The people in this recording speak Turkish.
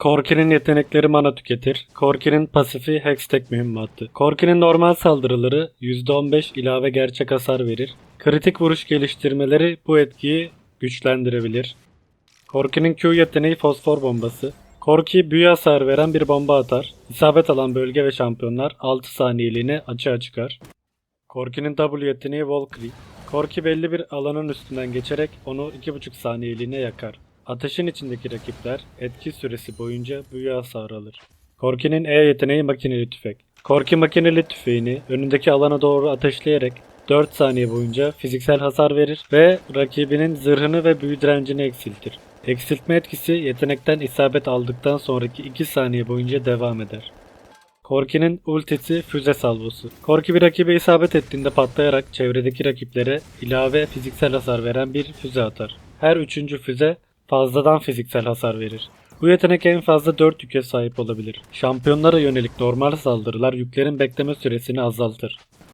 Korki'nin yetenekleri mana tüketir. Korki'nin pasifi Hextech mühimmatı. Korki'nin normal saldırıları %15 ilave gerçek hasar verir. Kritik vuruş geliştirmeleri bu etkiyi güçlendirebilir. Korki'nin Q yeteneği fosfor bombası. Korki büyü hasar veren bir bomba atar. İsabet alan bölge ve şampiyonlar 6 saniyeliğine açığa çıkar. Korki'nin W yeteneği Valkyrie. Korki belli bir alanın üstünden geçerek onu 2,5 saniyeliğine yakar. Ateşin içindeki rakipler etki süresi boyunca büyü hasarı alır. Korki'nin E yeteneği makineli tüfek. Korki makineli tüfeğini önündeki alana doğru ateşleyerek 4 saniye boyunca fiziksel hasar verir ve rakibinin zırhını ve büyü direncini eksiltir. Eksiltme etkisi yetenekten isabet aldıktan sonraki 2 saniye boyunca devam eder. Korki'nin ultisi füze salvosu. Korki bir rakibe isabet ettiğinde patlayarak çevredeki rakiplere ilave fiziksel hasar veren bir füze atar. Her üçüncü füze fazladan fiziksel hasar verir. Bu yetenek en fazla 4 yüke sahip olabilir. Şampiyonlara yönelik normal saldırılar yüklerin bekleme süresini azaltır.